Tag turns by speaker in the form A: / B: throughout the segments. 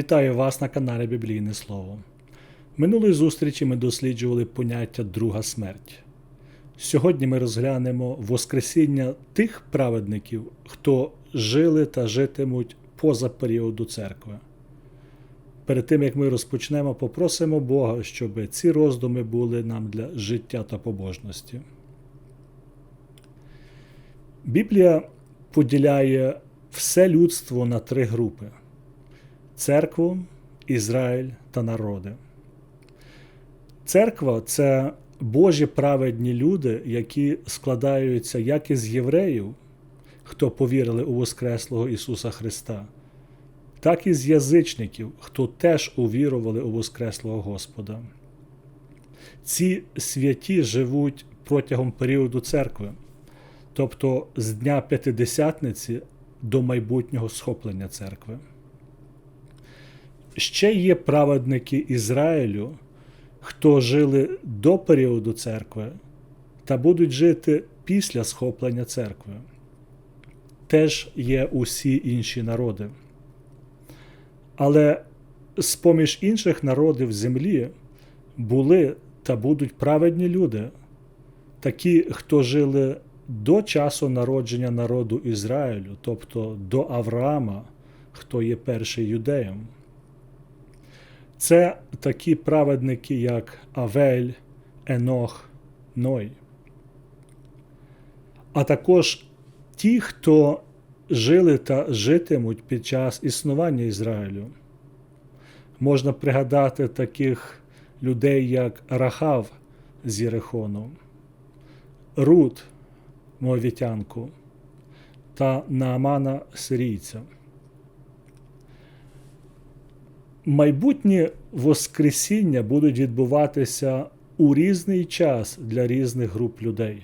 A: Вітаю вас на каналі Біблійне Слово. Минулої зустрічі ми досліджували поняття Друга смерть. Сьогодні ми розглянемо Воскресіння тих праведників, хто жили та житимуть поза періоду церкви. Перед тим як ми розпочнемо, попросимо Бога, щоб ці роздуми були нам для життя та побожності. Біблія поділяє все людство на три групи церкву, Ізраїль та народи. Церква це Божі праведні люди, які складаються як із євреїв, хто повірили у Воскреслого Ісуса Христа, так і з язичників, хто теж увірували у Воскреслого Господа. Ці святі живуть протягом періоду церкви, тобто з Дня П'ятидесятниці до майбутнього схоплення церкви. Ще є праведники Ізраїлю, хто жили до періоду церкви та будуть жити після схоплення церкви. Теж є усі інші народи. Але з поміж інших народів землі були та будуть праведні люди, такі, хто жили до часу народження народу Ізраїлю, тобто до Авраама, хто є перший юдеєм. Це такі праведники, як Авель, Енох, Ной. А також ті, хто жили та житимуть під час існування Ізраїлю. Можна пригадати таких людей, як Рахав з Єрихону, Рут, Мовітянку та Наамана Сирійця. Майбутні Воскресіння будуть відбуватися у різний час для різних груп людей.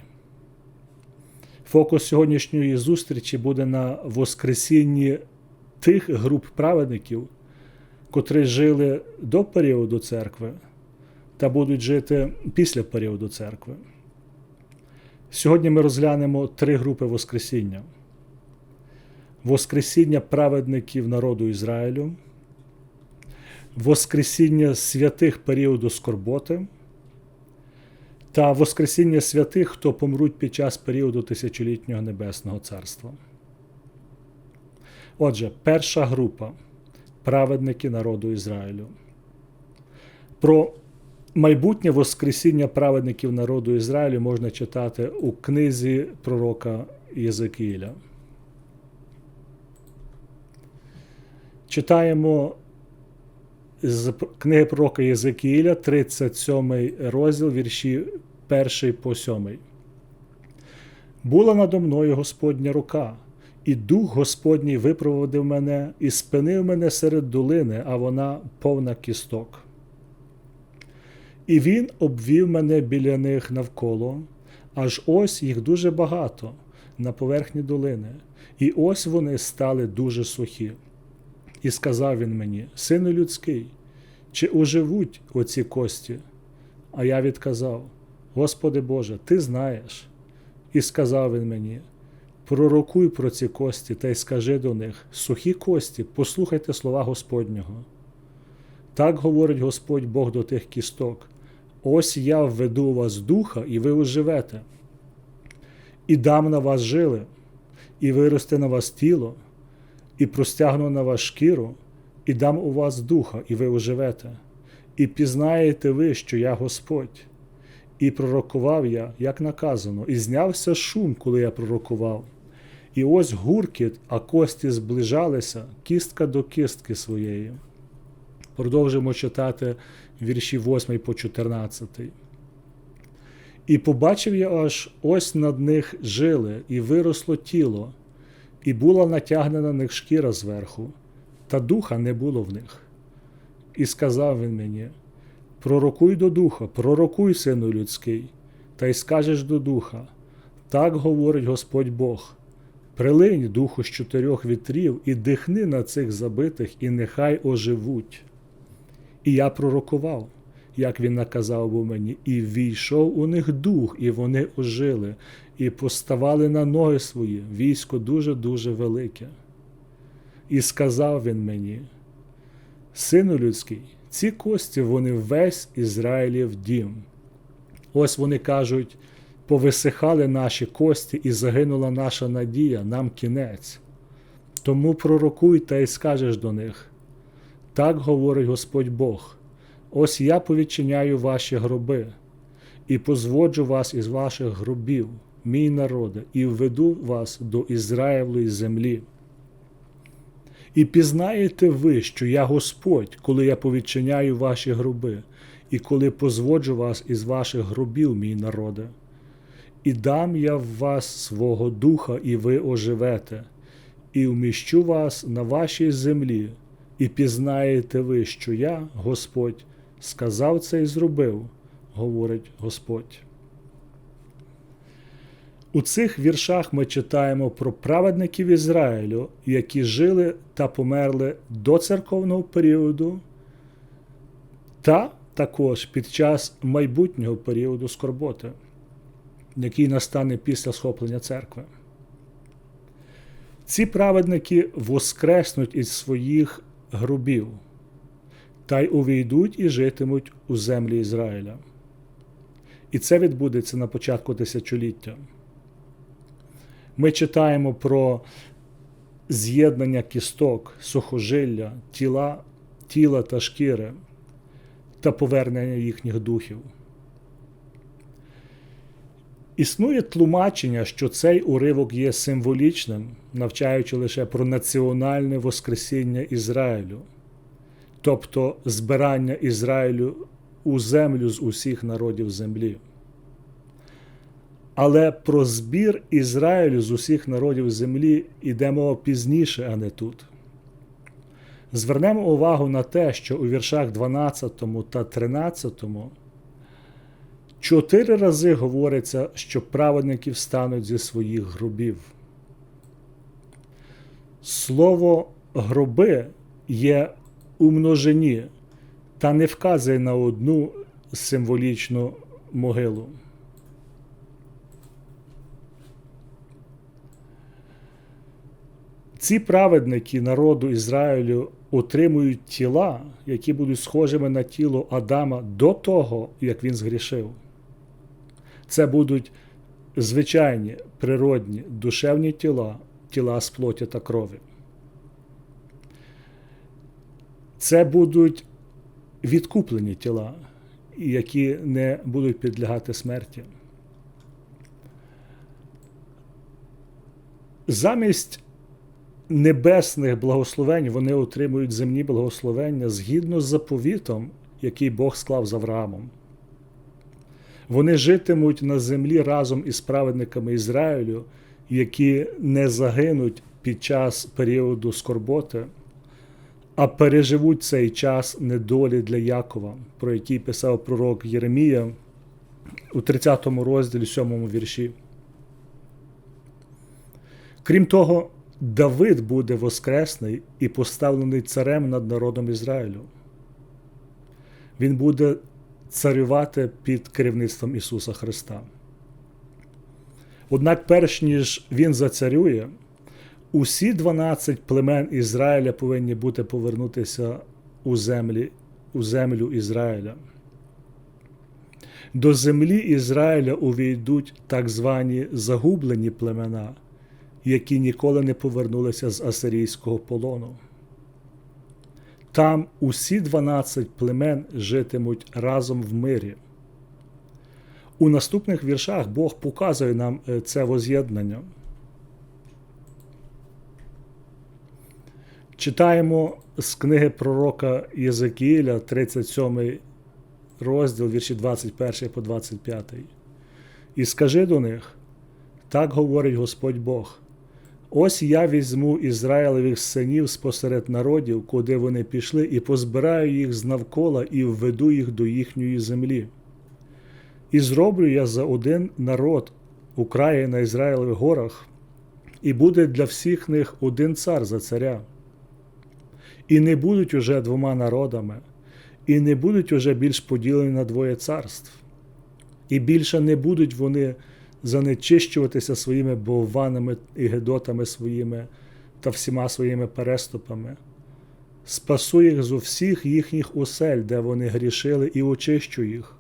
A: Фокус сьогоднішньої зустрічі буде на Воскресінні тих груп праведників, котрі жили до періоду церкви та будуть жити після періоду церкви. Сьогодні ми розглянемо три групи Воскресіння: Воскресіння праведників народу Ізраїлю. Воскресіння святих періоду скорботи та Воскресіння святих, хто помруть під час періоду тисячолітнього Небесного Царства. Отже, перша група праведники народу Ізраїлю. Про майбутнє Воскресіння праведників народу Ізраїлю можна читати у книзі пророка Єзекіїля. Читаємо з книги пророка Єзекіїля, 37 розділ, вірші 1 по 7. Була надо мною Господня рука, і дух Господній випроводив мене і спинив мене серед долини, а вона повна кісток. І він обвів мене біля них навколо, аж ось їх дуже багато на поверхні долини, і ось вони стали дуже сухі. І сказав він мені, сину людський, чи оживуть оці кості? А я відказав: Господи Боже, Ти знаєш. І сказав він мені: Пророкуй про ці кості та й скажи до них: сухі кості, послухайте слова Господнього. Так говорить Господь Бог до тих кісток: ось я введу у вас духа, і ви оживете, і дам на вас жили, і виросте на вас тіло і простягну на вас шкіру, і дам у вас духа, і ви оживете, і пізнаєте ви, що я Господь. І пророкував я, як наказано, і знявся шум, коли я пророкував. І ось гуркіт, а кості зближалися, кістка до кістки своєї. Продовжимо читати вірші 8 по 14. І побачив я аж ось над них жили, і виросло тіло, і була натягнена на них шкіра зверху, та духа не було в них. І сказав він мені: Пророкуй до духа, пророкуй, сину людський, та й скажеш до духа. Так говорить Господь Бог. Прилинь духу з чотирьох вітрів і дихни на цих забитих, і нехай оживуть. І я пророкував, як він наказав був мені, і війшов у них дух, і вони ожили, і поставали на ноги свої, військо дуже-дуже велике. І сказав він мені: Сину людський, ці кості вони весь Ізраїлів дім. Ось вони кажуть: повисихали наші кості, і загинула наша надія, нам кінець. Тому пророкуй та й скажеш до них. Так говорить Господь Бог: ось я повідчиняю ваші гроби, і позводжу вас із ваших гробів, мій народе, і введу вас до Ізраїлої землі. І пізнаєте ви, що я Господь, коли я повідчиняю ваші гроби, і коли позводжу вас із ваших гробів, мій народе. І дам я в вас свого духа, і ви оживете, і вміщу вас на вашій землі, і пізнаєте ви, що я, Господь, сказав це і зробив, говорить Господь. У цих віршах ми читаємо про праведників Ізраїлю, які жили та померли до церковного періоду, та також під час майбутнього періоду скорботи, який настане після схоплення церкви. Ці праведники воскреснуть із своїх грубів та й увійдуть і житимуть у землі Ізраїля. І це відбудеться на початку тисячоліття. Ми читаємо про з'єднання кісток, сухожилля, тіла, тіла та шкіри та повернення їхніх духів. Існує тлумачення, що цей уривок є символічним, навчаючи лише про національне Воскресіння Ізраїлю, тобто збирання Ізраїлю у землю з усіх народів землі. Але про збір Ізраїлю з усіх народів землі йде мова пізніше, а не тут. Звернемо увагу на те, що у віршах 12 та 13 чотири рази говориться, що праведники встануть зі своїх гробів. Слово гроби є у множині та не вказує на одну символічну могилу. Ці праведники народу Ізраїлю отримують тіла, які будуть схожими на тіло Адама до того, як він згрішив. Це будуть звичайні природні душевні тіла, тіла з плоті та крові. Це будуть відкуплені тіла, які не будуть підлягати смерті. Замість небесних благословень вони отримують земні благословення згідно з заповітом, який Бог склав з Авраамом. Вони житимуть на землі разом із праведниками Ізраїлю, які не загинуть під час періоду скорботи, а переживуть цей час недолі для Якова, про який писав пророк Єремія у 30 розділі 7 вірші. Крім того, Давид буде воскресний і поставлений царем над народом Ізраїлю. Він буде царювати під керівництвом Ісуса Христа. Однак, перш ніж Він зацарює, усі 12 племен Ізраїля повинні бути повернутися у, землі, у землю Ізраїля. До землі Ізраїля увійдуть так звані загублені племена які ніколи не повернулися з асирійського полону. Там усі 12 племен житимуть разом в мирі. У наступних віршах Бог показує нам е, це воз'єднання. Читаємо з книги пророка Єзекіїля, 37 розділ, вірші 21 по 25. І скажи до них: так говорить Господь Бог. Ось я візьму Ізраїлевих синів спосеред народів, куди вони пішли, і позбираю їх знавкола і введу їх до їхньої землі. І зроблю я за один народ у на Ізраїлевих горах, і буде для всіх них один цар за царя. І не будуть уже двома народами, і не будуть уже більш поділені на двоє царств, і більше не будуть вони занечищуватися своїми бовванами і гедотами своїми та всіма своїми переступами. спасу їх з усіх їхніх осель, де вони грішили, і очищу їх.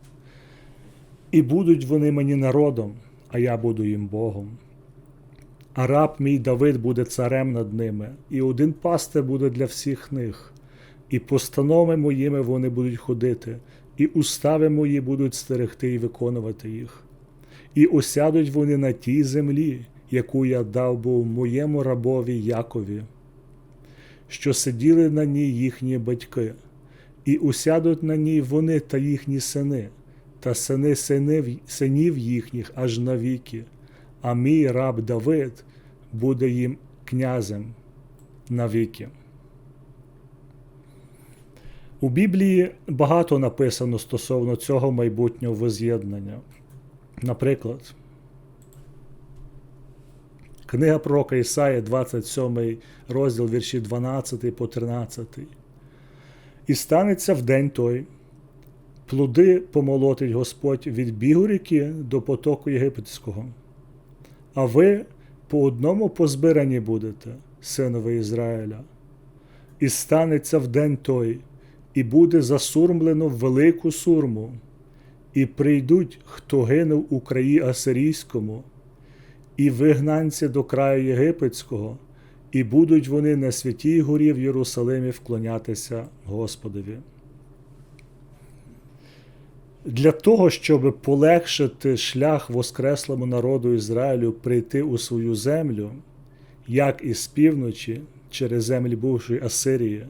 A: І будуть вони мені народом, а я буду їм Богом. А раб мій Давид буде царем над ними, і один пастир буде для всіх них, і постанови моїми вони будуть ходити, і устави мої будуть стерегти і виконувати їх. І осядуть вони на тій землі, яку я дав був моєму рабові Якові, що сиділи на ній їхні батьки, і усядуть на ній вони та їхні сини, та сини синів, синів їхніх аж навіки, а мій раб Давид буде їм князем навіки. У Біблії багато написано стосовно цього майбутнього воз'єднання. Наприклад, Книга пророка Ісаї, 27 розділ вірші 12 по 13. І станеться в день той, плоди помолотить Господь від бігу ріки до потоку єгипетського. А ви по одному позбирані будете, синове Ізраїля. І станеться в день той, і буде засурмлено велику сурму, і прийдуть, хто гинув у краї Асирійському, і вигнанці до краю Єгипетського, і будуть вони на святій горі в Єрусалимі вклонятися Господові. Для того, щоб полегшити шлях Воскреслому народу Ізраїлю прийти у свою землю, як із півночі через землі бувшої Асирії,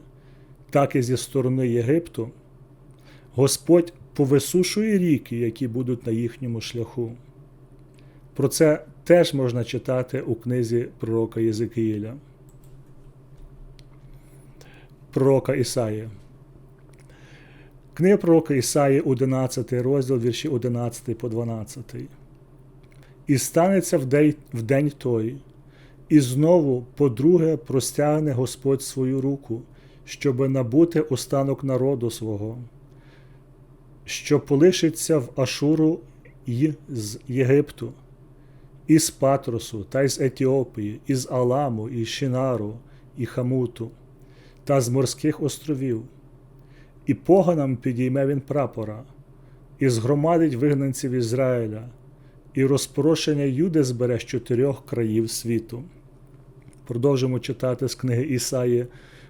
A: так і зі сторони Єгипту, Господь повисушує ріки, які будуть на їхньому шляху. Про це теж можна читати у книзі пророка Єзекиїля, пророка Ісаї. Книга пророка Ісаї, 11 розділ, вірші 11 по 12. І станеться в день той, і знову, по-друге, простягне Господь свою руку, щоби набути останок народу свого, що полишиться в Ашуру й з Єгипту, із Патросу, та із Етіопії, із Аламу, і Шинару, і Хамуту, та з морських островів. І поганам підійме він прапора, і згромадить вигнанців Ізраїля, і розпорошення Юди збере з чотирьох країв світу. Продовжимо читати з книги Ісаї,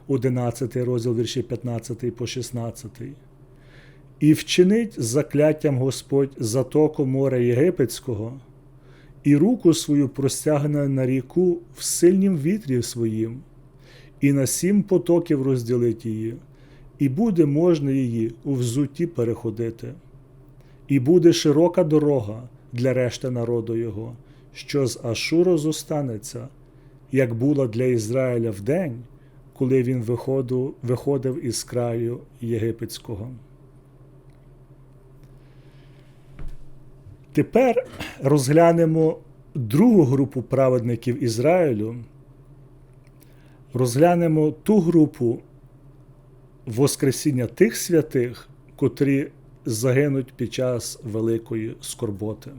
A: 11 розділ вірші 15 по 16. І вчинить закляттям Господь затоку моря Єгипетського, і руку свою простягне на ріку в сильнім вітрі своїм, і на сім потоків розділить її і буде можна її у взутті переходити, і буде широка дорога для решти народу його, що з Ашуру зостанеться, як була для Ізраїля в день, коли він виходив із краю єгипетського. Тепер розглянемо другу групу праведників Ізраїлю. Розглянемо ту групу, Воскресіння тих святих, котрі загинуть під час великої скорботи.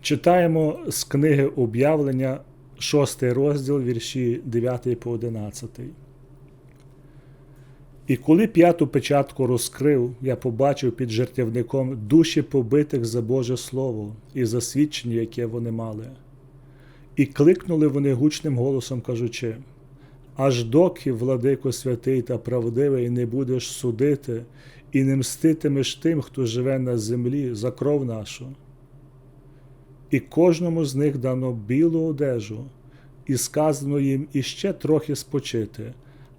A: Читаємо з книги об'явлення, 6 розділ вірші 9 по 11. І коли п'яту печатку розкрив, я побачив під жертівником душі побитих за Боже Слово і за свідчення, яке вони мали. І кликнули вони гучним голосом, кажучи аж доки, владико святий та правдивий, не будеш судити і не мститимеш тим, хто живе на землі за кров нашу. І кожному з них дано білу одежу, і сказано їм іще трохи спочити,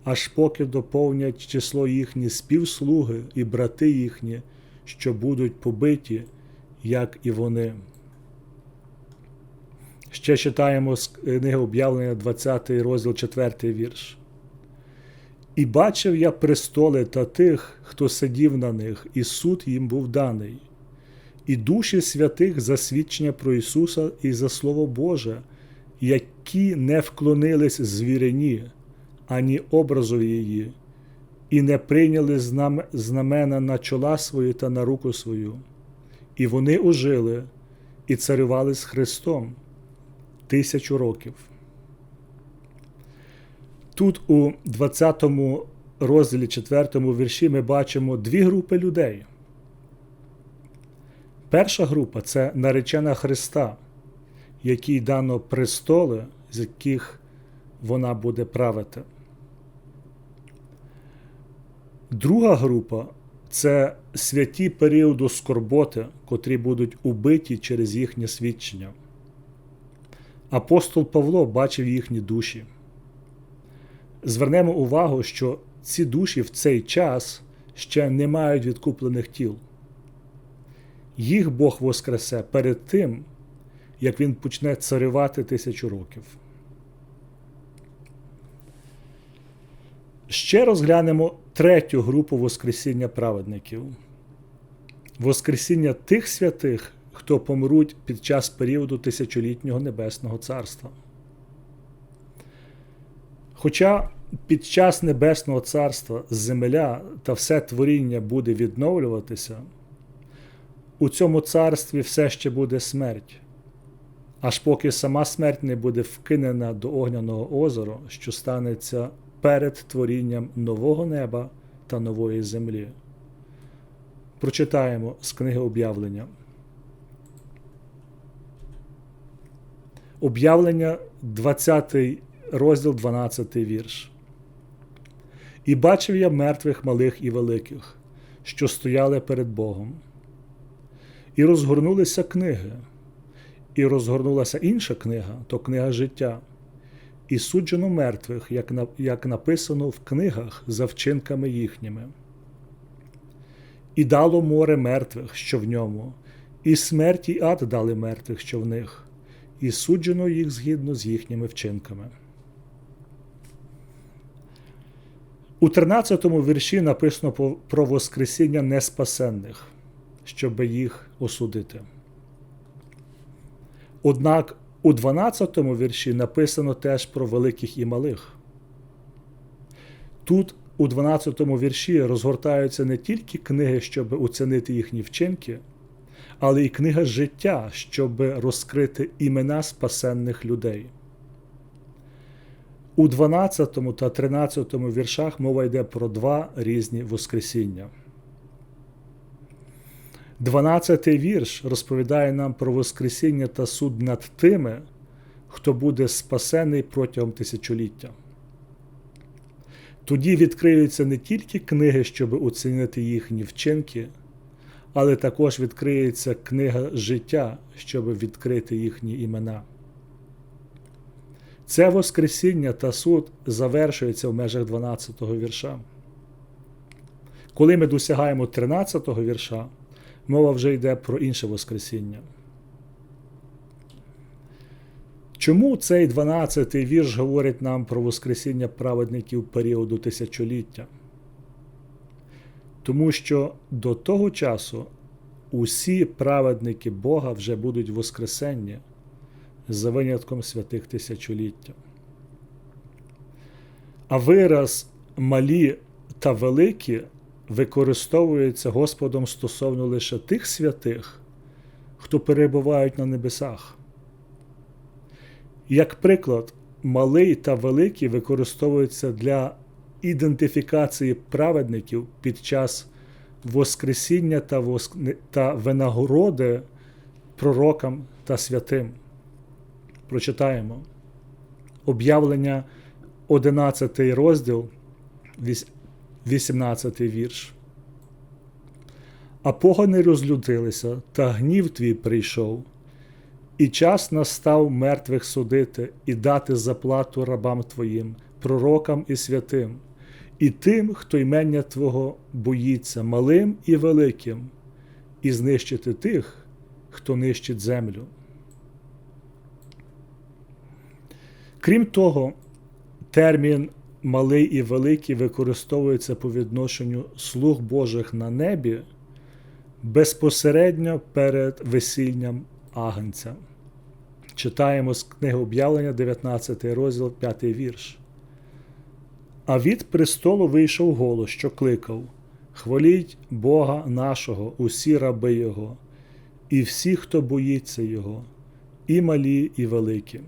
A: аж поки доповнять число їхні співслуги і брати їхні, що будуть побиті, як і вони. Ще читаємо з книги об'явлення 20 розділ 4 вірш. І бачив я престоли та тих, хто сидів на них, і суд їм був даний, і душі святих за свідчення про Ісуса і за Слово Боже, які не вклонились звірені, ані образу її, і не прийняли знамена на чола свої та на руку свою, і вони ожили і царювали з Христом тисячу років. Тут у 20 розділі 4 вірші ми бачимо дві групи людей. Перша група це наречена Христа, якій дано престоли, з яких вона буде правити. Друга група це святі періоду скорботи, котрі будуть убиті через їхнє свідчення. Апостол Павло бачив їхні душі. Звернемо увагу, що ці душі в цей час ще не мають відкуплених тіл. Їх Бог воскресе перед тим, як він почне царювати тисячу років. Ще розглянемо третю групу Воскресіння праведників. Воскресіння тих святих, хто помруть під час періоду тисячолітнього Небесного Царства. Хоча під час Небесного Царства земля та все творіння буде відновлюватися, у цьому царстві все ще буде смерть, аж поки сама смерть не буде вкинена до огняного озера, що станеться перед творінням нового неба та нової землі. Прочитаємо з книги об'явлення. Об'явлення 20 розділ 12 вірш. І бачив я мертвих малих і великих, що стояли перед Богом. І розгорнулися книги, і розгорнулася інша книга то книга життя, і суджено мертвих, як як написано в книгах за вчинками їхніми. І дало море мертвих, що в ньому, і смерть і ад дали мертвих, що в них, і суджено їх згідно з їхніми вчинками. У 13 вірші написано про Воскресіння неспасенних, щоб їх осудити. Однак у 12 вірші написано теж про великих і малих. Тут у 12 вірші розгортаються не тільки книги, щоб оцінити їхні вчинки, але й книга життя, щоб розкрити імена спасенних людей. У 12 та 13 віршах мова йде про два різні Воскресіння. 12-й вірш розповідає нам про Воскресіння та суд над тими, хто буде спасений протягом тисячоліття. Тоді відкриються не тільки книги, щоб оцінити їхні вчинки, але також відкриється книга життя, щоб відкрити їхні імена. Це Воскресіння та суд завершується в межах 12 го вірша. Коли ми досягаємо 13 го вірша, мова вже йде про інше Воскресіння. Чому цей 12-й вірш говорить нам про Воскресіння праведників періоду тисячоліття? Тому що до того часу усі праведники Бога вже будуть Воскресенні за винятком святих тисячоліття. А вираз малі та великі використовується Господом стосовно лише тих святих, хто перебувають на небесах. Як приклад, малий та великий використовуються для ідентифікації праведників під час Воскресіння та, воск... та винагороди пророкам та святим. Прочитаємо об'явлення 11 розділ, 18 вірш. А погони розлютилися, та гнів твій прийшов, і час настав мертвих судити і дати заплату рабам твоїм, пророкам і святим, і тим, хто ймення Твого боїться, малим і великим, і знищити тих, хто нищить землю. Крім того, термін малий і великий використовується по відношенню слуг Божих на небі безпосередньо перед весільням Агнця. Читаємо з книги об'явлення, 19 розділ, 5 вірш. А від престолу вийшов голос, що кликав: Хваліть Бога нашого, усі раби Його, і всі, хто боїться Його, і малі, і великі.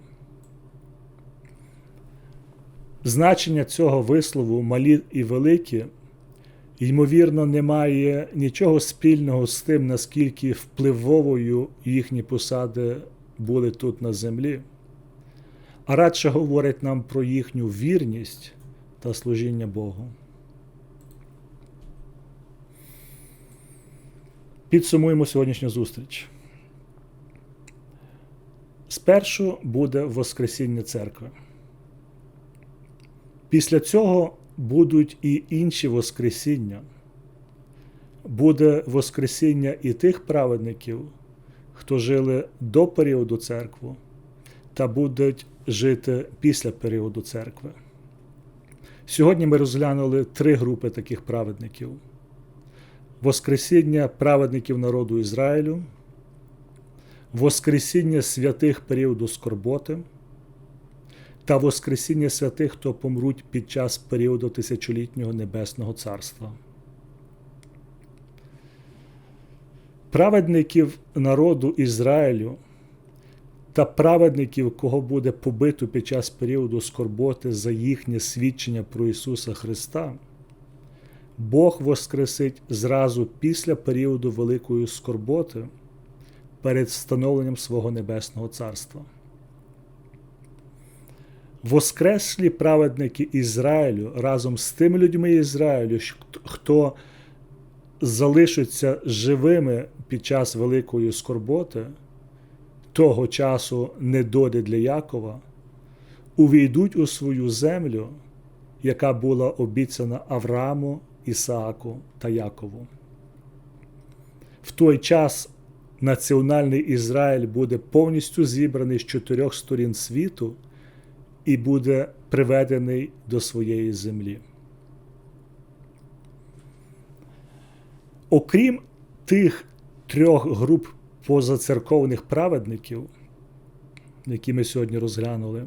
A: Значення цього вислову малі і великі, ймовірно, не має нічого спільного з тим, наскільки впливовою їхні посади були тут на землі, а радше говорить нам про їхню вірність та служіння Богу. Підсумуємо сьогоднішню зустріч. Спершу буде Воскресіння церкви. Після цього будуть і інші Воскресіння. Буде Воскресіння і тих праведників, хто жили до періоду церкви, та будуть жити після періоду церкви. Сьогодні ми розглянули три групи таких праведників: Воскресіння праведників народу Ізраїлю, Воскресіння святих періоду скорботи та Воскресіння святих, хто помруть під час періоду тисячолітнього Небесного Царства. Праведників народу Ізраїлю та праведників, кого буде побито під час періоду скорботи за їхнє свідчення про Ісуса Христа, Бог воскресить зразу після періоду великої скорботи перед встановленням свого Небесного Царства. Воскреслі праведники Ізраїлю разом з тими людьми Ізраїлю, хто залишаться живими під час великої скорботи, того часу недолі для Якова, увійдуть у свою землю, яка була обіцяна Аврааму, Ісааку та Якову. В той час національний Ізраїль буде повністю зібраний з чотирьох сторін світу і буде приведений до своєї землі. Окрім тих трьох груп позацерковних праведників, які ми сьогодні розглянули,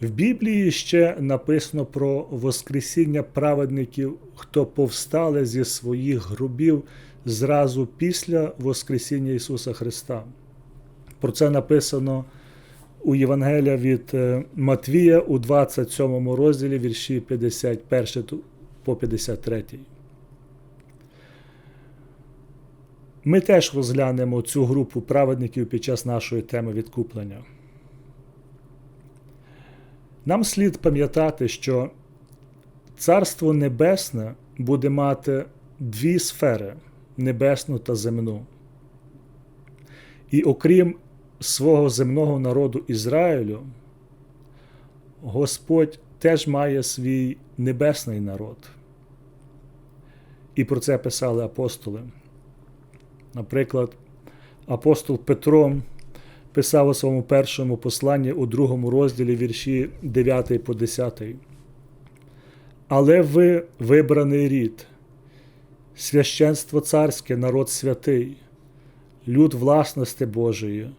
A: в Біблії ще написано про Воскресіння праведників, хто повстали зі своїх грубів зразу після Воскресіння Ісуса Христа. Про це написано у Євангелія від е, Матвія у 27 розділі вірші 51 по 53. Ми теж розглянемо цю групу праведників під час нашої теми відкуплення. Нам слід пам'ятати, що Царство Небесне буде мати дві сфери небесну та земну. І окрім свого земного народу Ізраїлю, Господь теж має свій небесний народ. І про це писали апостоли. Наприклад, апостол Петро писав у своєму першому посланні у другому розділі вірші 9 по 10. Але ви вибраний рід, священство царське, народ святий, люд власності Божої,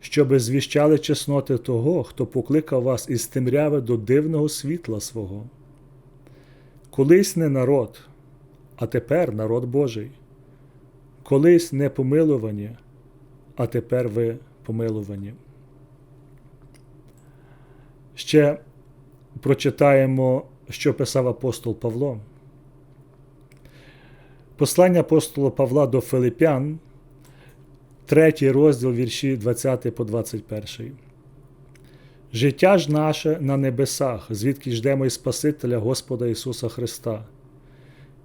A: щоби звіщали чесноти того, хто покликав вас із темряви до дивного світла свого. Колись не народ, а тепер народ Божий колись не помилувані, а тепер ви помилувані. Ще прочитаємо, що писав апостол Павло. Послання апостола Павла до Филипян, третій розділ вірші 20 по 21. Життя ж наше на небесах, звідки ждемо і Спасителя Господа Ісуса Христа,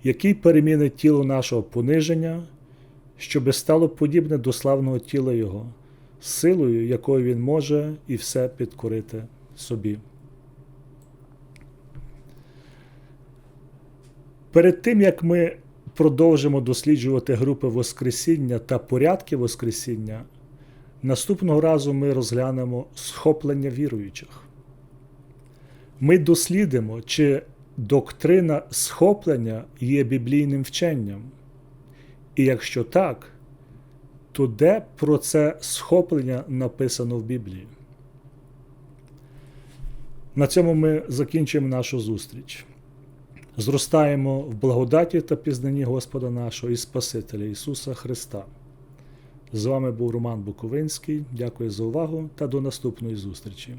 A: який перемінить тіло нашого пониження щоби стало подібне до славного тіла Його, силою, якою Він може і все підкорити собі. Перед тим, як ми продовжимо досліджувати групи Воскресіння та порядки Воскресіння, наступного разу ми розглянемо схоплення віруючих. Ми дослідимо, чи доктрина схоплення є біблійним вченням. І якщо так, то де про це схоплення написано в Біблії? На цьому ми закінчуємо нашу зустріч. Зростаємо в благодаті та пізнанні Господа нашого і Спасителя Ісуса Христа. З вами був Роман Буковинський. Дякую за увагу та до наступної зустрічі.